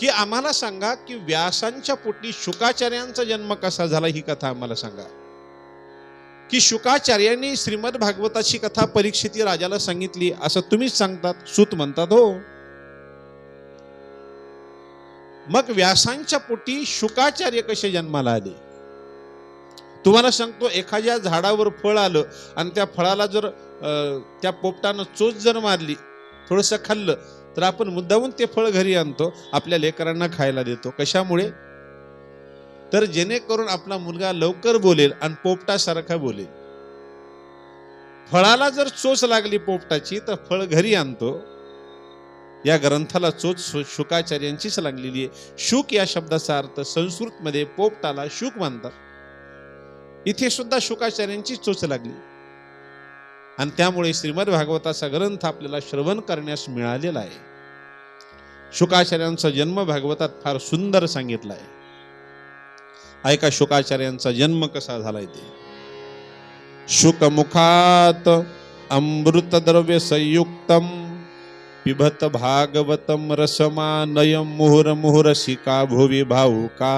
की आम्हाला सांगा की व्यासांच्या पोटी शुकाचार्यांचा जन्म कसा झाला ही कथा आम्हाला सांगा. की शुकाचार्यांनी श्रीमद भागवताची कथा परीक्षिती राजाला सांगितली असं तुम्हीच सांगतात सूत म्हणतात हो. मग व्यासांच्या पोटी शुकाचार्य कसे जन्माला आले? तुम्हाला सांगतो एखाद्या झाडावर फळ आलं आणि त्या फळाला जर त्या पोपटानं चोच जर मारली थोडंसं खाल्लं तर आपण मुद्दामून ते फळ घरी आणतो आपल्या लेकरांना खायला देतो. कशामुळे? तर जेणेकरून आपला मुलगा लवकर बोलेल आणि पोपटासारखा बोलेल. फळाला जर चोच लागली पोपटाची तर फळ घरी आणतो. या ग्रंथाला चोच शुकाचार्यांचीच लागलेली आहे. शुक या शब्दाचा अर्थ संस्कृतमध्ये पोपटाला शुक मानतात. इथे सुद्धा शुकाचार्यांची चोच लागली. आणि त्यामुळे श्रीमद भागवताचा ग्रंथ आपल्याला श्रवण करण्यास मिळालेला आहे. शुकाचार्यांचा जन्म भागवतात फार सुंदर सांगितला आहे ऐका शुकाचार्यांचा जन्म कसा झालाय ते. शुकमुखात अमृत द्रव्य संयुक्तम पिबत भागवतम रसमानयम मुहुर शिका भुवी भाऊका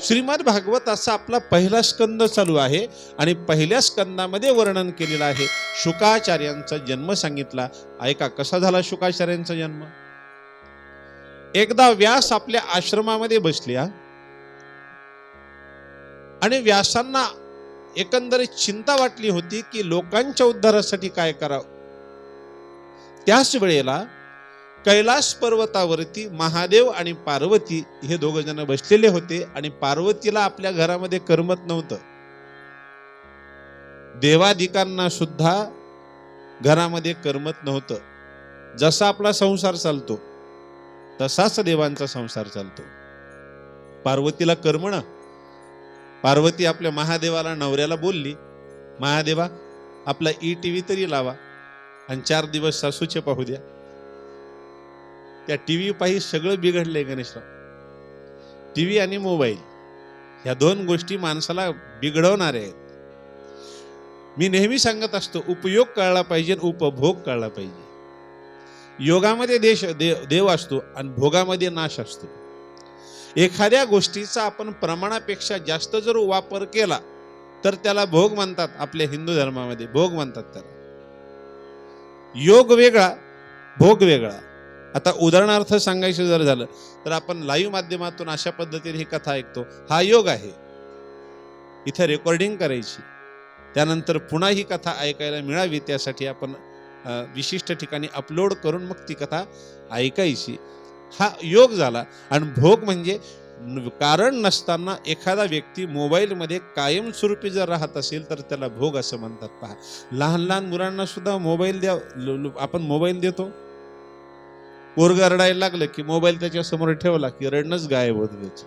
श्रीमद भागवत असा आपला पहिला स्कंद चालू आहे आणि पहिल्या स्कंदामध्ये वर्णन केलेलं आहे. शुकाचार्यांचा जन्म सांगितला. ऐका कसा झाला शुकाचार्यांचा जन्म? एकदा व्यास आपल्या आश्रमामध्ये बसल्या आणि व्यासांना एकंदरीत चिंता वाटली होती की लोकांच्या उद्धारासाठी काय करावं. त्याच वेळेला कैलास पर्वतावरती महादेव आणि पार्वती हे दोघ जण बसलेले होते आणि पार्वतीला आपल्या घरामध्ये करमत नव्हतं. देवाधिकांना सुद्धा घरामध्ये करमत नव्हतं. जसा आपला संसार चालतो तसाच देवांचा संसार चालतो. पार्वतीला करमण पार्वती आपल्या महादेवाला नवऱ्याला बोलली महादेवा आपला ई टी व्ही तरी लावा आणि चार दिवस सासूचे पाहू द्या. त्या टीव्ही पायी सगळं बिघडलंय गणेशराव टीव्ही आणि मोबाईल ह्या दोन गोष्टी माणसाला बिघडवणाऱ्या आहेत. मी नेहमी सांगत असतो उपयोग कळला पाहिजे आणि उपभोग कळला पाहिजे. योगामध्ये देश देव देव असतो आणि भोगामध्ये नाश असतो. एखाद्या गोष्टीचा आपण प्रमाणापेक्षा जास्त जर वापर केला तर त्याला भोग म्हणतात आपल्या हिंदू धर्मामध्ये. भोग म्हणतात त्याला. योग वेगळा भोग वेगळा. आता उदाहरणार्थ सांगायचं जर झालं तर आपण लाईव्ह माध्यमातून अशा पद्धतीने ही कथा ऐकतो. हा योग आहे. इथे रेकॉर्डिंग करायची. त्यानंतर पुन्हा ही कथा ऐकायला मिळावी त्यासाठी आपण विशिष्ट ठिकाणी अपलोड करून मग ती कथा ऐकायची. हा योग झाला. आणि भोग म्हणजे कारण नसताना एखादा व्यक्ती मोबाईलमध्ये कायमस्वरूपी जर राहत असेल तर त्याला भोग असं म्हणतात. पहा लहान लहान मुलांना सुद्धा मोबाईल द्या लो- आपण मोबाईल देतो. पोरग रडायला लागलं की मोबाईल त्याच्यासमोर ठेवला की रडणंच गायब होत त्याचं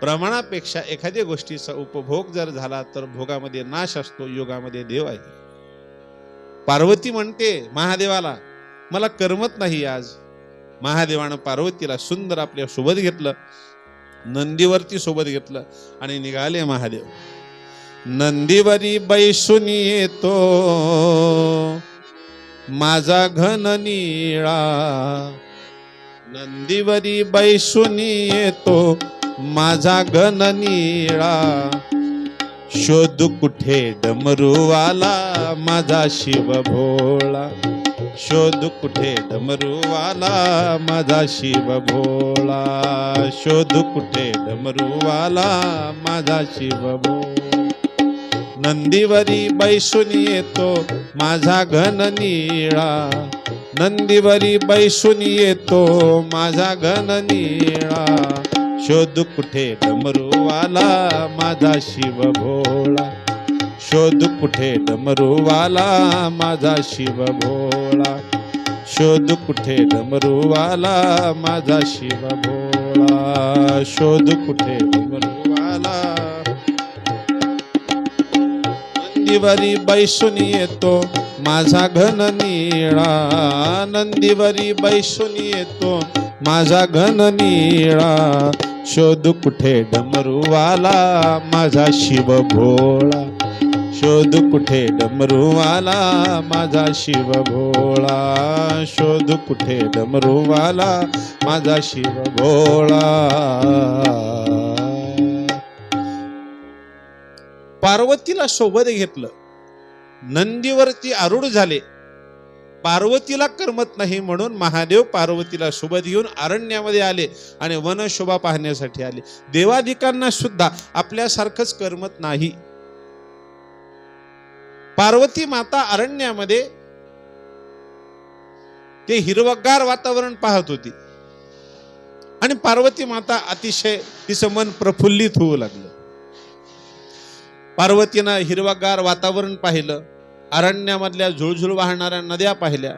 प्रमाणापेक्षा एखाद्या गोष्टीचा उपभोग जर झाला तर भोगामध्ये नाश असतो योगामध्ये देव आहे. पार्वती म्हणते महादेवाला मला करमत नाही आज. महादेवानं पार्वतीला सुंदर आपल्यासोबत घेतलं नंदीवरती सोबत घेतलं आणि निघाले महादेव. नंदीवरी बैसून येतो माझा घन निळा. नंदीवरी बैसुनी येतो माझा घन निळा. शोध कुठे डमरूवाला माझा शिव भोळा. शोध कुठे डमरूवाला माझा शिव भोळा. शोध कुठे डमरूवाला माझा शिव भोळा. नंदीवरी बैसून येतो माझा घन निळा. नंदीवरी बैसून येतो माझा घन निळा. शोध कुठे डमरूवाला माझा शिव भोळा. शोध कुठे डमरूवाला माझा शिव भोळा. शोध कुठे डमरूवाला माझा शिव भोळा. शोध कुठे डमरूवाला नंदीवरी बैसून येतो. माझा घन निळा. नंदीवरी बैसून येतो. माझा घन निळा. शोध कुठे डमरूवाला? माझा शिव भोळा. शोध कुठे डमरूवाला? माझा शिव भोळा. शोध कुठे डमरूवाला? माझा शिव भोळा. पार्वतीला सोबत घेतलं. नंदीवरती आरूढ झाले. पार्वतीला करमत नाही म्हणून महादेव पार्वतीला सोबत घेऊन अरण्यामध्ये आले आणि वनशोभा पाहण्यासाठी आले. देवाधिकांना सुद्धा आपल्यासारखंच करमत नाही. पार्वती माता अरण्यामध्ये ते हिरवगार वातावरण पाहत होती. आणि पार्वती माता अतिशय तिचं मन प्रफुल्लित होऊ लागलं. पार्वतीनं हिरवगार वातावरण पाहिलं अरण्यामधल्या झुळझुळ वाहणाऱ्या नद्या पाहिल्या.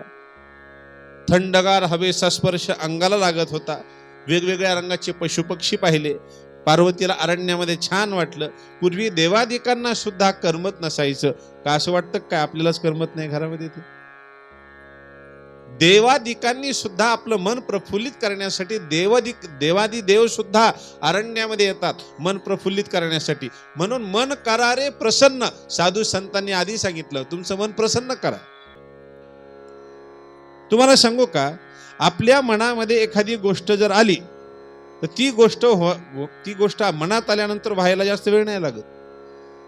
थंडगार हवेचा स्पर्श अंगाला लागत होता. वेगवेगळ्या रंगाचे पशुपक्षी पाहिले. पार्वतीला अरण्यामध्ये छान वाटलं. पूर्वी देवादिकांना सुद्धा करमत नसायचं. का असं वाटतं? काय आपल्यालाच करमत नाही घरामध्ये ते. देवादिकांनी सुद्धा आपलं मन प्रफुल्लित करण्यासाठी देवादिक देवादी देव सुद्धा अरण्यामध्ये येतात मन प्रफुल्लित करण्यासाठी. म्हणून मन करारे प्रसन्न साधू संतांनी आधी सांगितलं तुमचं मन प्रसन्न करा. तुम्हाला सांगू का आपल्या मनामध्ये एखादी गोष्ट जर आली तर ती गोष्ट हो ती गोष्ट मनात आल्यानंतर व्हायला जास्त वेळ नाही लागत.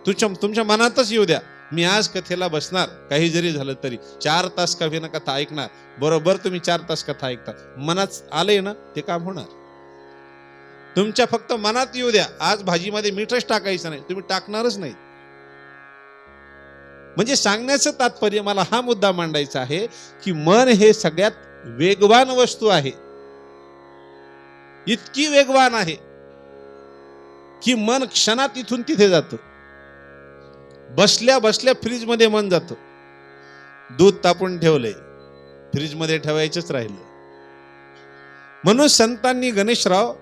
तुमच्या तुमच्या मनातच येऊ द्या. मी आज कथेला बसणार काही जरी झालं तरी. चार तास कथेनं कथा ऐकणार. बरोबर तुम्ही चार तास कथा ऐकता. मनात आलंय ना ते काम होणार. तुमच्या फक्त मनात येऊ द्या. आज भाजीमध्ये मीठच टाकायचं नाही. तुम्ही टाकणारच नाही. म्हणजे सांगण्याचं तात्पर्य मला हा मुद्दा मांडायचा आहे की मन हे सगळ्यात वेगवान वस्तू आहे. इतकी वेगवान आहे की मन क्षणात इथून तिथे जातं. बसल्या बसल्या फ्रीजमध्ये मन जातं. दूध तापून ठेवलंय फ्रीजमध्ये ठेवायचंच राहिलं. म्हणून संतांनी गणेशराव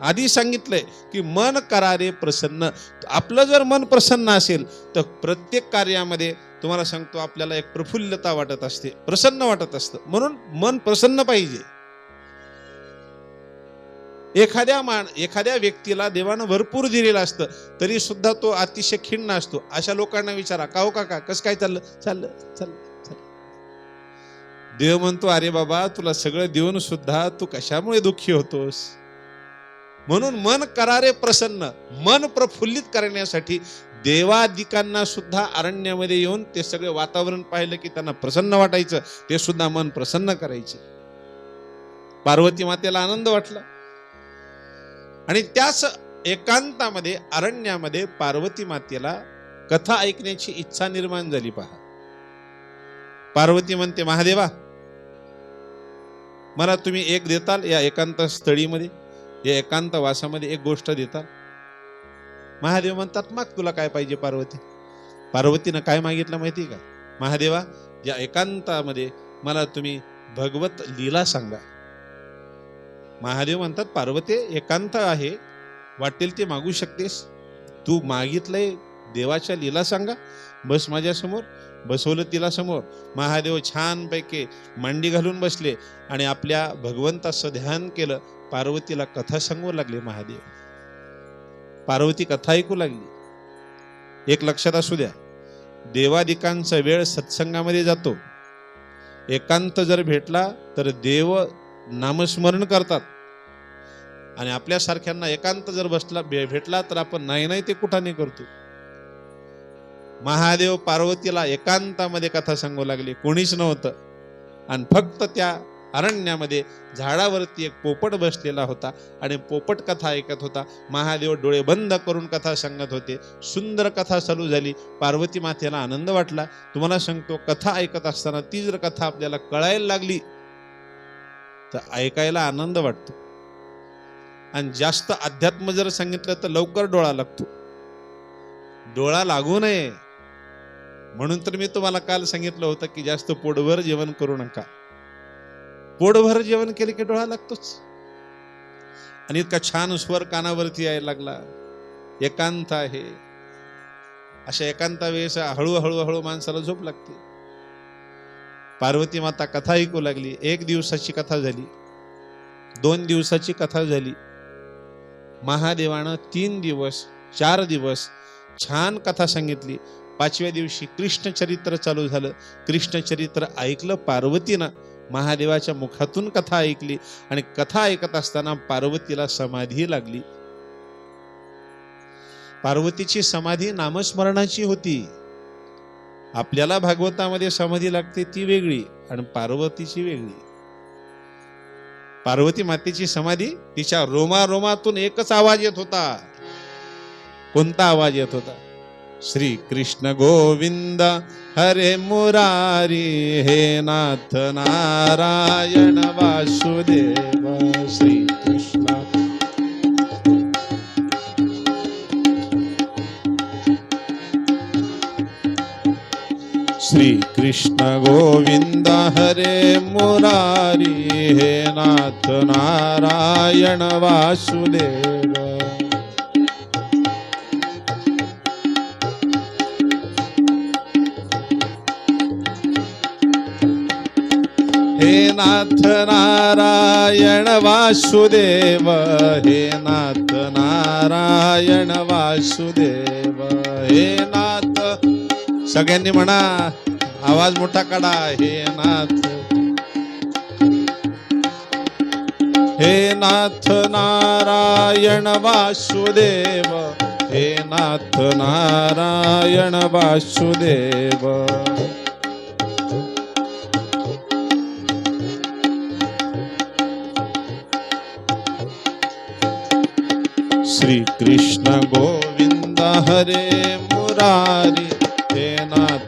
आधी सांगितलंय की मन करारे प्रसन्न. आपलं जर मन प्रसन्न असेल तर प्रत्येक कार्यामध्ये तुम्हाला सांगतो आपल्याला एक प्रफुल्लता वाटत असते प्रसन्न वाटत असतं. म्हणून मन प्रसन्न पाहिजे. एखाद्या मान एखाद्या व्यक्तीला देवानं भरपूर दिलेलं असतं तरी सुद्धा तो अतिशय खिन्न असतो. अशा लोकांना विचारा का हो काका? कसं काय चाललं? चाललं चाललं चाललं. देव म्हणतो अरे बाबा तुला सगळं देऊन सुद्धा तू कशामुळे दुःखी होतोस? म्हणून मन करारे प्रसन्न मन प्रफुल्लित करण्यासाठी देवादिकांना सुद्धा अरण्यामध्ये येऊन ते सगळे वातावरण पाहिलं की त्यांना प्रसन्न वाटायचं ते सुद्धा मन प्रसन्न करायचे. पार्वती मातेला आनंद वाटला. आणि त्याच एकांतामध्ये अरण्यामध्ये पार्वती मातेला कथा ऐकण्याची इच्छा निर्माण झाली पहा. पार्वती म्हणते महादेवा मला तुम्ही एक देताल या एकांत स्थळीमध्ये या एकांत वासामध्ये एक गोष्ट देताल. महादेव म्हणतात मग तुला काय पाहिजे पार्वती? पार्वतीनं काय मागितलं माहिती का? महादेवा या एकांतामध्ये मला तुम्ही भगवत लीला सांगा. महादेव म्हणतात पार्वती एकांत आहे. वाटेल ते मागू शकतेस. तू मागितलंय देवाच्या लीला सांगा. बस माझ्यासमोर. बसवलं तिला समोर. महादेव छानपैकी मांडी घालून बसले आणि आपल्या भगवंताचं ध्यान केलं. पार्वतीला कथा सांगू लागले महादेव. पार्वती कथा ऐकू लागली. एक लक्षात असू द्या. देवादिकांचा वेळ सत्संगामध्ये जातो. एकांत जर भेटला तर देव नामस्मरण करतात. आणि आपल्यासारख्यांना एकांत जर बसला भेटला तर आपण नाही नाही ते कुठाने करतो? महादेव पार्वतीला एकांतामध्ये कथा सांगू लागली. कोणीच नव्हतं. आणि फक्त त्या अरण्यामध्ये झाडावरती एक पोपट बसलेला होता आणि पोपट कथा ऐकत होता. महादेव डोळे बंद करून कथा सांगत होते. सुंदर कथा चालू झाली. पार्वती मातेला आनंद वाटला. तुम्हाला सांगतो कथा ऐकत असताना ती जर कथा आपल्याला कळायला लागली तर ऐकायला आनंद वाटतो. आणि जास्त अध्यात्म जर सांगितलं तर लवकर डोळा लागतो. डोळा लागू नये. म्हणून तर मी तुम्हाला काल सांगितलं होतं की जास्त पोटभर जेवण करू नका. पोटभर जेवण केले की डोळा लागतोच. आणि इतका छान स्वर कानावरती यायला लागला. एकांत आहे. अशा एकांता वेळेस हळूहळू हळू माणसाला झोप लागते. पार्वती माता कथा ऐकू लागली. एक दिवसाची कथा झाली. दोन दिवसाची कथा झाली. महादेवानं तीन दिवस चार दिवस छान कथा सांगितली. पाचव्या दिवशी कृष्णचरित्र चालू झालं. कृष्णचरित्र ऐकलं पार्वतीनं. महादेवाच्या मुखातून कथा ऐकली आणि कथा ऐकत असताना पार्वतीला समाधी लागली. पार्वतीची समाधी नामस्मरणाची होती. आपल्याला भागवतामध्ये समाधी लागते ती वेगळी आणि पार्वतीची वेगळी. पार्वती मातेची समाधी तिच्या रोमा रोमातून एकच आवाज येत होता. कोणता आवाज येत होता? श्री कृष्ण गोविंद हरे मुरारी हे नाथ नारायण श्री कृष्ण गोविंद हरे मुरारी हे नाथ नारायण वासुदेव। हे नाथ नारायण वासुदेव हे नाथ नारायण वासुदेव। हे नाथ सगळ्यांनी म्हणा आवाज मोठा काढा. हे नाथ. हे नाथ नारायण वासुदेव. हे नाथ नारायण वासुदेव. श्री कृष्ण गोविंद हरे मुरारी. हे नाथ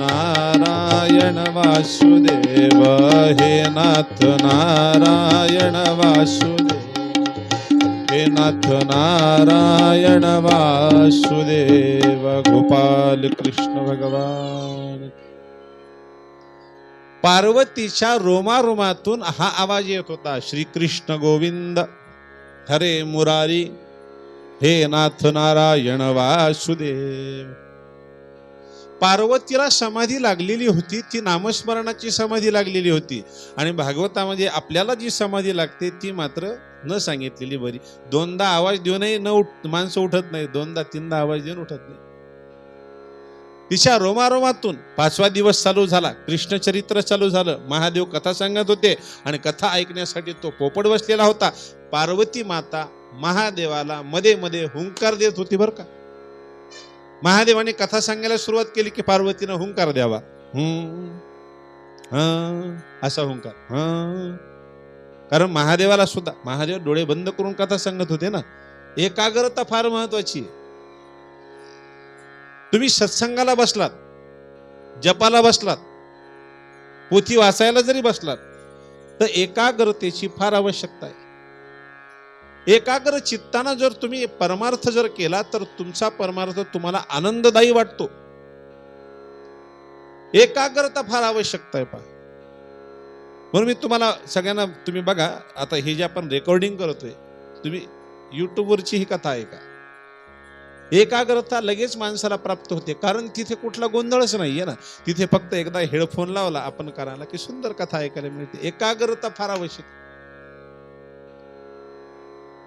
नारायण वासुदेव हे नाथ नारायण वासुदेव हे नाथ नारायण वासुदेव गोपाल कृष्ण भगवान. पार्वतीच्या रोमारोमातून हा आवाज येत होता श्री कृष्ण गोविंद हरे मुरारी हे नाथ नारायण वासुदेव. पार्वतीला समाधी लागलेली होती ती नामस्मरणाची समाधी लागलेली होती. आणि भागवतामध्ये म्हणजे आपल्याला जी समाधी लागते ती मात्र न सांगितलेली बरी. दोनदा आवाज देऊनही न उठ माणसं उठत नाही. दोनदा तीनदा आवाज देऊन उठत नाही. तिच्या रोमारोमातून पाचवा दिवस चालू झाला. कृष्णचरित्र चालू झालं. महादेव कथा सांगत होते आणि कथा ऐकण्यासाठी तो पोपट बसलेला होता. पार्वती माता महादेवाला मध्ये मध्ये हुंकार देत होती बरं का? महादेवाने कथा सांगायला सुरुवात केली की पार्वतीनं हुंकार द्यावा हं. असा हुंकार हं. कारण महादेवाला सुद्धा महादेव डोळे बंद करून कथा सांगत होते ना एकाग्रता फार महत्वाची तुम्ही सत्संगाला बसलात जपाला बसलात पोथी वाचायला जरी बसलात तर एकाग्रतेची फार आवश्यकता आहे एकाग्र चित्ताना जर तुम्ही परमार्थ जर केला तर तुमचा परमार्थ तुम्हाला आनंददायी वाटतो. एकाग्रता फार आवश्यकता आहे पहा. म्हणून मी तुम्हाला सगळ्यांना तुम्ही बघा आता हे जे आपण रेकॉर्डिंग करतोय तुम्ही युट्यूबवरची ही कथा आहे का एकाग्रता लगेच माणसाला प्राप्त होते कारण तिथे कुठला गोंधळच नाहीये ना. तिथे फक्त एकदा हेडफोन लावला आपण करायला की सुंदर कथा ऐकायला मिळते. एकाग्रता फार आवश्यक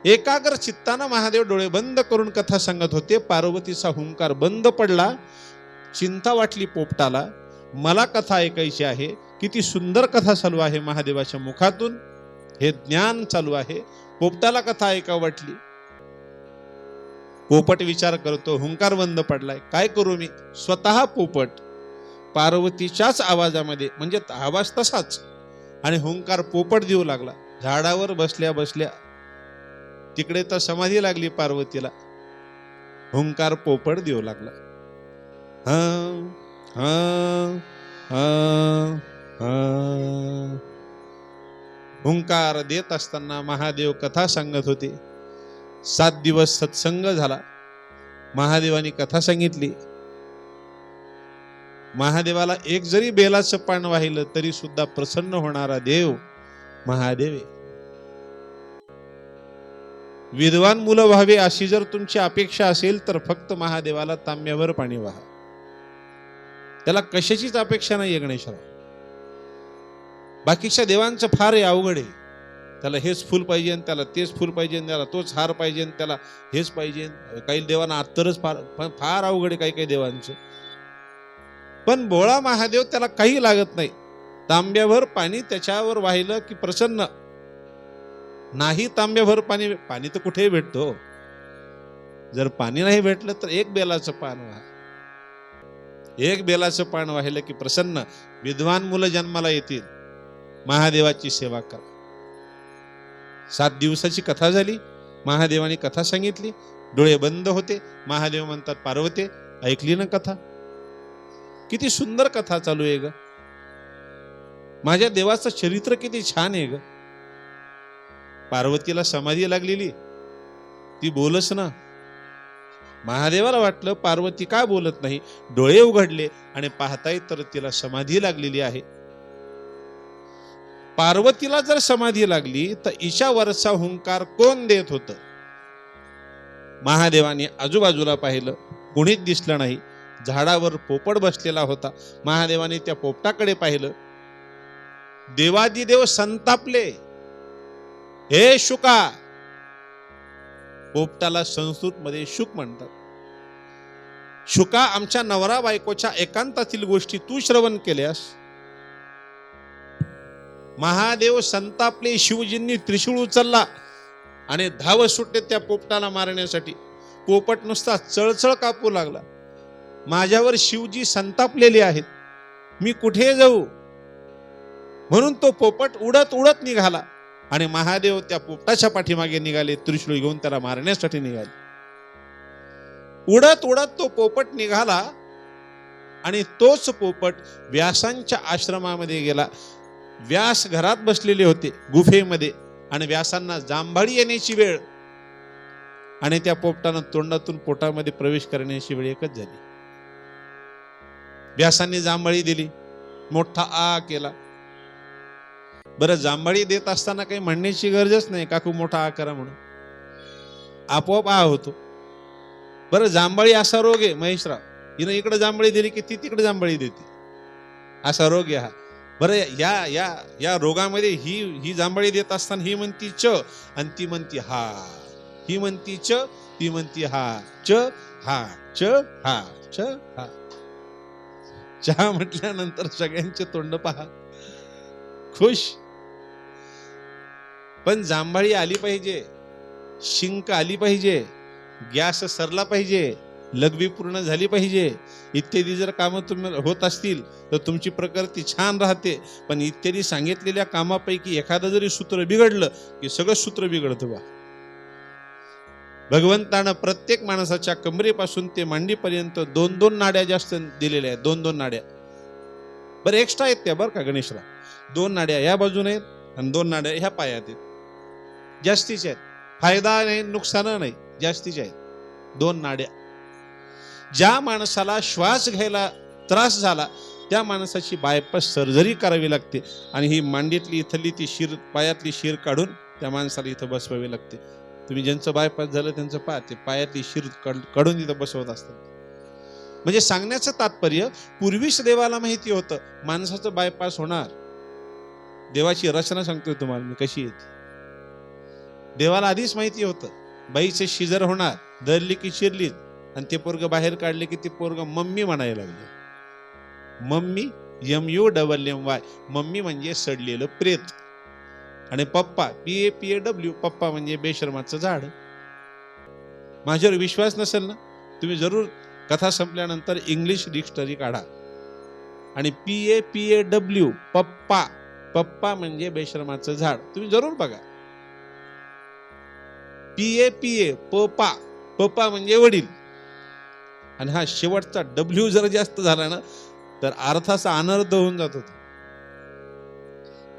एकाग्र चित्तानं महादेव डोळे बंद करून कथा सांगत होते. पार्वतीचा हुंकार बंद पडला. चिंता वाटली पोपटाला. मला कथा ऐकायची आहे. किती सुंदर कथा चालू आहे महादेवाच्या मुखातून. हे ज्ञान चालू आहे. पोपटाला कथा ऐका वाटली. पोपट विचार करतो हुंकार बंद पडलाय. काय करू मी? स्वतः पोपट. पार्वतीच्याच आवाजामध्ये म्हणजे आवाज तसाच आणि हुंकार पोपट देऊ लागला. झाडावर बसल्या बसल्या तिकडे तर समाधी लागली पार्वतीला. हुंकार पोपड देऊ लागला. ह हं, हं, हं. हुंकार देत असताना महादेव कथा सांगत होते. सात दिवस सत्संग झाला. महादेवानी कथा सांगितली. महादेवाला एक जरी बेलाचं पान वाहिलं तरी सुद्धा प्रसन्न होणारा देव महादेव आहे. विद्वान मुलं व्हावे अशी जर तुमची अपेक्षा असेल तर फक्त महादेवाला तांब्यावर पाणी व्हा. त्याला कशाचीच अपेक्षा नाही गणेशराव. बाकीच्या देवांचं फार आहे अवघड आहे. त्याला हेच फुल पाहिजे आणि त्याला तेच फुल पाहिजे त्याला तोच हार पाहिजे आणि त्याला हेच पाहिजे. काही देवांना आत्तरच फार फार अवघड आहे काही काही देवांचं. पण भोळा महादेव त्याला काही लागत नाही. तांब्याभर पाणी त्याच्यावर वाहिलं की प्रसन्न. नाही तांब्याभर पाणी पाणी तर कुठेही भेटतो. जर पाणी नाही भेटलं तर एक बेलाचं पान वाहा. एक बेलाचं पान वाहिलं की प्रसन्न विद्वान मुलं जन्माला येतील. महादेवाची सेवा करा. सात दिवसाची कथा झाली. महादेवाने कथा सांगितली. डोळे बंद होते. महादेव म्हणतात पार्वते ऐकली ना कथा? किती सुंदर कथा चालू आहे ग. माझ्या देवाचं चरित्र किती छान आहे ग. पार्वतीला समाधी लागलेली. ती बोलच ना. महादेवाला वाटलं पार्वती का बोलत नाही? डोळे उघडले आणि पाहताय तर तिला समाधी लागलेली आहे. पार्वतीला जर समाधी लागली तर ईशावरचा हुंकार कोण देत होत? महादेवाने आजूबाजूला पाहिलं. कोणीच दिसलं नाही. झाडावर पोपट बसलेला होता. महादेवाने त्या पोपटाकडे पाहिलं. देवादिदेव संतापले. हे शुका. पोपटाला संस्कृतमध्ये शुक म्हणतात. शुका आमच्या नवरा बायकोच्या एकांतातील गोष्टी तू श्रवण केल्यास महादेव संतापले शिवजींनी त्रिशूळ उचलला आणि धाव सुटले त्या पोपटाला मारण्यासाठी. पोपट नुसता चळचळ कापू लागला. माझ्यावर शिवजी संतापलेले आहेत. मी कुठे जाऊ? म्हणून तो पोपट उडत उडत निघाला. आणि महादेव त्या पोपटाच्या पाठीमागे निघाले त्रिशूळ घेऊन त्याला मारण्यासाठी निघाले. उडत उडत तो पोपट निघाला आणि तोच पोपट व्यासांच्या आश्रमामध्ये गेला. व्यास घरात बसलेले होते गुफेमध्ये आणि व्यासांना जांभाळी येण्याची वेळ आणि त्या पोपटानं तोंडातून पोटामध्ये प्रवेश करण्याची वेळ एकच झाली. व्यासांनी जांभळी दिली मोठा आ केला. बरं जांभळी देत असताना काही म्हणण्याची गरजच नाही काकू मोठा आकारा करा म्हणून. आपोआप आ होतो. बरं जांभळी असा रोग आहे महेशराव. हिनं इकडे जांभळी दिली की ती तिकडे जांभळी देते. असा रोग आहे हा. बरं या या या रोगामध्ये ही ही जांभळी देत असताना ही म्हणती च आणि ती म्हणती हा. ही म्हणती च ती म्हणती हा. च हा. च हा. च हा. चहा म्हटल्यानंतर सगळ्यांचे तोंड पहा. खुश. पण जांभळी आली पाहिजे शिंक आली पाहिजे गॅस सरला पाहिजे लघवी पूर्ण झाली पाहिजे. इत्यादी जर कामं तुम्ही होत असतील तर तुमची प्रकृती छान राहते. पण इत्यादी सांगितलेल्या कामापैकी एखादं जरी सूत्र बिघडलं की सगळं सूत्र बिघडतं बा. भगवंतानं प्रत्येक माणसाच्या कमरेपासून ते मांडीपर्यंत दोन दोन नाड्या जास्त दिलेल्या आहेत. दोन दोन नाड्या. बरं एक्स्ट्रा आहेत त्या बरं का गणेशला दोन नाड्या या बाजूने आहेत आणि दोन नाड्या ह्या पायात आहेत. जास्तीचे आहेत. फायदा नाही नुकसान नाही जास्तीचे आहेत. दोन नाड्या. ज्या माणसाला श्वास घ्यायला त्रास झाला त्या माणसाची बायपास सर्जरी करावी लागते आणि ही मांडीतली इथली ती शिर पायातली शिर काढून त्या माणसाला इथं बसवावी लागते. तुम्ही ज्यांचं बायपास झालं त्यांचं पा ते पायातली शिर काढून इथं बसवत असतात. म्हणजे सांगण्याचं तात्पर्य पूर्वीच देवाला माहिती होतं माणसाचं बायपास होणार. देवाची रचना सांगतोय तुम्हाला मी कशी येते देवाला आधीच माहिती होतं. बाईचे शिजर होणार धरली की शिरली आणि ते पोरग बाहेर काढले की ते पोरग मम्मी म्हणायला लागले. Mummy M U double M Y. Mummy म्हणजे सडलेलं प्रेत. आणि papa P A P A W papa म्हणजे बेशर्माचं झाड. माझ्यावर विश्वास नसेल ना? तुम्ही जरूर कथा संपल्यानंतर इंग्लिश डिक्शनरी काढा. आणि P A P A W papa. Papa म्हणजे बेशर्माचं झाड. तुम्ही जरूर बघा. P A P A papa म्हणजे वडील. आणि हा शेवटचा डब्ल्यू जर जास्त झाला ना तर अर्थाचा अनर्थ होऊन जात होता.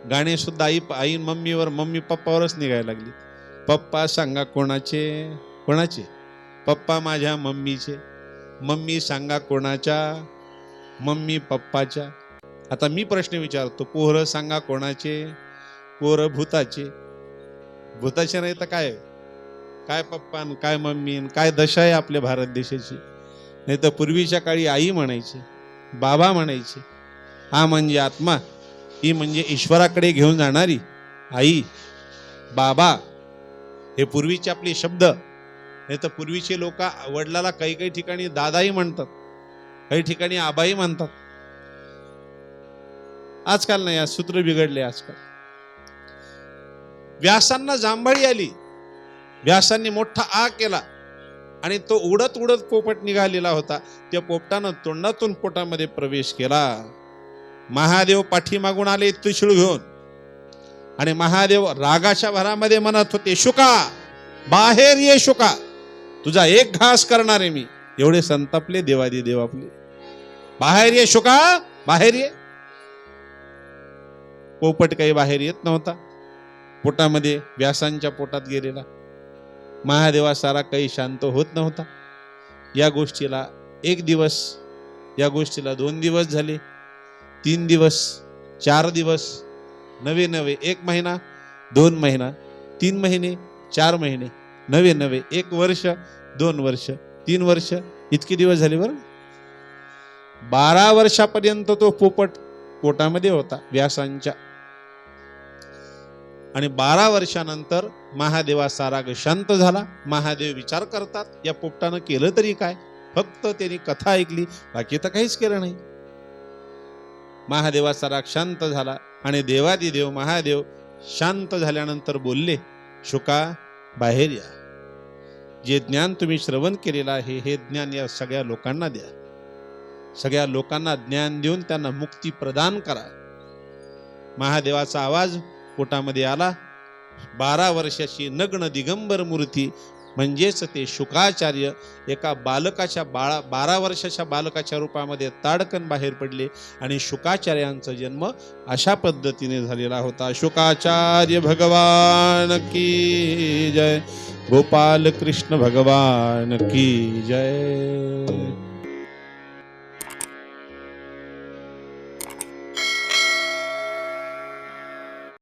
गाणे सुद्धा आई आई मम्मीवर मम्मी पप्पावरच निघायला लागली. पप्पा सांगा कोणाचे? कोणाचे? पप्पा माझ्या मम्मीचे. मम्मी सांगा कोणाच्या? मम्मी पप्पाच्या. आता मी प्रश्न विचारतो पोरं सांगा कोणाचे? पोरं भूताचे. भूताचे नाही तर काय? काय पप्पा काय मम्मी काय दशा आहे आपल्या भारत देशाची? नाही तर पूर्वीच्या काळी आई म्हणायची बाबा म्हणायची हा म्हणजे आत्मा ही म्हणजे ईश्वराकडे घेऊन जाणारी आई बाबा. हे पूर्वीचे आपले शब्द नाही तर पूर्वीचे लोक वडिलाला काही काही ठिकाणी दादाही म्हणतात काही ठिकाणी आबाई म्हणतात. आजकाल नाही आज सूत्र बिघडले आजकाल. व्यासांना जांभळी आली. व्यासांनी मोठा आ केला. आणि तो उडत उडत पोपट निघालेला होता. त्या पोपटानं तोंडातून पोटामध्ये प्रवेश केला. महादेव पाठीमागून आले त्रिशूळ घेऊन. आणि महादेव रागाच्या भरामध्ये म्हणत होते शुका बाहेर ये शुका. तुझा एक घास करणार आहे मी. एवढे संतापले देवादी देव आपले. बाहेर ये शुका बाहेर ये. पोपट काही बाहेर येत नव्हता. पोटामध्ये व्यासांच्या पोटात गेलेला. महादेवा सारा काही शांत होत नव्हता. या गोष्टीला एक दिवस या गोष्टीला दोन दिवस झाले. तीन दिवस चार दिवस नवे नवे एक महिना दोन महिना तीन महिने चार महिने नवे नवे एक वर्ष दोन वर्ष तीन वर्ष इतके दिवस झाले बरं. बारा वर्षापर्यंत तो पोपट पोटामध्ये होता व्यासांच्या आणि बारा वर्षानंतर महादेवा साराग शांत झाला. महादेव विचार करतात या पोपटानं केलं तरी काय? फक्त त्यांनी कथा ऐकली बाकी तर काहीच केलं नाही. महादेवा साराग शांत झाला आणि देवादिदेव महादेव शांत झाल्यानंतर बोलले शुका बाहेर या. जे ज्ञान तुम्ही श्रवण केलेलं आहे हे ज्ञान या सगळ्या लोकांना द्या. सगळ्या लोकांना ज्ञान देऊन त्यांना मुक्ती प्रदान करा. महादेवाचा आवाज पोटामध्ये आला. बारा वर्षाची नग्न दिगंबर मूर्ती म्हणजेच ते शुकाचार्य एका बालकाच्या बाळा बारा वर्षाच्या बालकाच्या रूपामध्ये ताडकन बाहेर पडले आणि शुकाचार्यांचा जन्म अशा पद्धतीने झालेला होता. शुकाचार्य भगवान की जय. गोपाल कृष्ण भगवान की जय.